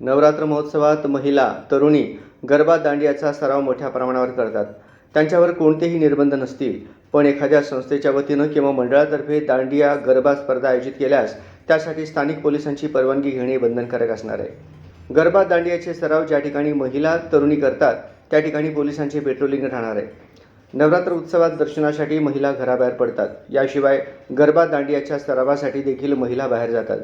नवरात्र महोत्सवात महिला तरुणी गरबा दांडियाचा सराव मोठ्या प्रमाणावर करतात. त्यांच्यावर कोणतेही निर्बंध नसतील पण एखाद्या संस्थेच्या वतीनं किंवा मंडळातर्फे दांडिया गरबा स्पर्धा आयोजित केल्यास त्यासाठी स्थानिक पोलिसांची परवानगी घेणे बंधनकारक असणार आहे. गरबा दांडियाचे सराव ज्या ठिकाणी महिला तरुणी करतात त्या ठिकाणी पोलिसांचे पेट्रोलिंग राहणार आहे. नवरात्र उत्सवात दर्शनासाठी महिला घराबाहेर पडतात. याशिवाय गरबा दांडियाच्या सरावासाठी देखील महिला बाहेर जातात.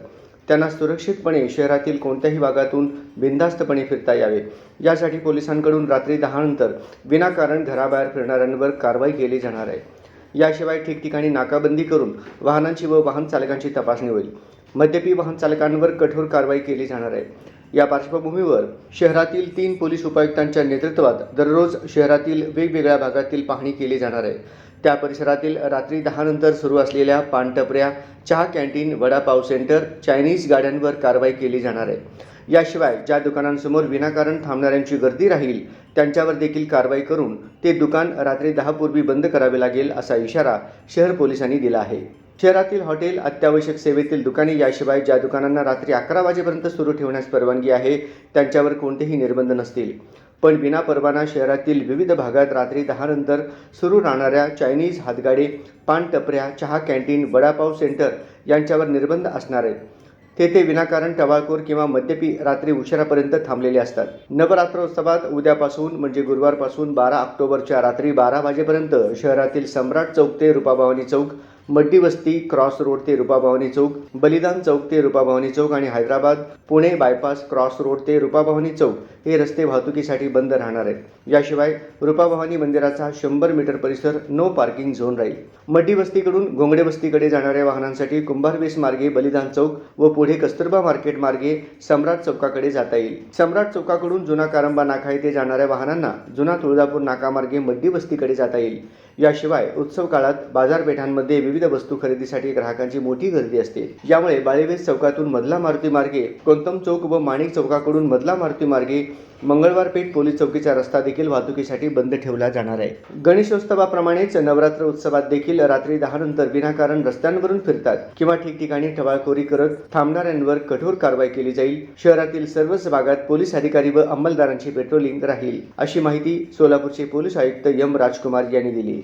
त्यांना सुरक्षितपणे शहरातील कोणत्याही भागातून बिनधास्तपणे फिरता यावे. यासाठी पोलिसांकडून रात्री दहानंतर विनाकारण घराबाहेर फिरणाऱ्यांवर कारवाई केली जाणार आहे. याशिवाय ठिकठिकाणी नाकाबंदी करून वाहनांची व वाहन चालकांची तपासणी होईल. मद्यपी वाहन चालकांवर कठोर कारवाई केली जाणार आहे. या पार्श्वभूमीवर शहरातील तीन पोलीस उपायुक्तांच्या नेतृत्वात दररोज शहरातील वेगवेगळ्या भागातील पाहणी केली जाणार आहे. त्या परिसरातील रात्री दहा नंतर सुरू असलेल्या पानटपऱ्या चहा कॅन्टीन वडापाव सेंटर चायनीज गाड्यांवर कारवाई केली जाणार आहे. याशिवाय ज्या दुकानांसमोर विनाकारण थांबणाऱ्यांची गर्दी राहील त्यांच्यावर देखील कारवाई करून ते दुकान रात्री दहापूर्वी बंद करावे लागेल असा इशारा शहर पोलिसांनी दिला आहे. शहरातील हॉटेल अत्यावश्यक सेवेतील दुकाने याशिवाय ज्या दुकानांना रात्री अकरा वाजेपर्यंत सुरू ठेवण्यास परवानगी आहे त्यांच्यावर कोणतेही निर्बंध नसतील. पण विना परवाना शहरातील विविध भागात रात्री दहा नंतर सुरू राहणाऱ्या चायनीज हातगाडे पानटपऱ्या चहा कॅन्टीन वडापाव सेंटर यांच्यावर निर्बंध असणार आहेत. तेथे विनाकारण टवाळखोर किंवा मद्यपी रात्री उशिरापर्यंत थांबलेले असतात. नवरात्रोत्सवात उद्यापासून म्हणजे गुरुवारपासून बारा ऑक्टोबरच्या रात्री बारा वाजेपर्यंत शहरातील सम्राट चौक ते रुपाभवानी चौक मड्डी वस्ती क्रॉस रोड ते रुपाभवानी चौक बलिदान चौक ते रुपाभवानी चौक आणि Hyderabad Pune bypass cross road ते रुपाभवानी चौक हे रस्ते वाहतुकीसाठी बंद राहणार आहेत. याशिवाय रुपाभवानी मंदिराचा शंभर मीटर परिसर नो पार्किंग झोन राहील. मड्डी वस्तीकडून घोंगडे वस्तीकडे जाणाऱ्या वाहनांसाठी कुंभारवेस मार्गे बलिदान चौक व पुढे कस्तुरबा मार्केट मार्गे सम्राट चौकाकडे जाता येईल. सम्राट चौकाकडून जुना कारंबा नाका येथे जाणाऱ्या वाहनांना जुना तुळजापूर नाकामार्गे मड्डी वस्तीकडे जाता येईल. याशिवाय उत्सव काळात बाजारपेठांमध्ये विविध वस्तू खरेदीसाठी ग्राहकांची मोठी गर्दी असते. यामुळे बाळेवेस चौकातून मधला मारुती मार्गे कोंतम चौक व माणिक चौकाकडून मधला मारुती मार्गे मंगळवार पेठ पोलीस चौकीचा रस्ता देखील वाहतुकीसाठी बंद ठेवला जाणार आहे. गणेशोत्सवाप्रमाणेच नवरात्र उत्सवात देखील रात्री दहा नंतर विनाकारण रस्त्यांवरून फिरतात किंवा ठिकठिकाणी टवाळखोरी करत थांबणाऱ्यांवर कठोर कारवाई केली जाईल. शहरातील सर्वच भागात पोलीस अधिकारी व अंमलदारांची पेट्रोलिंग राहील अशी माहिती सोलापूरचे पोलीस आयुक्त यम राजकुमार यांनी दिली.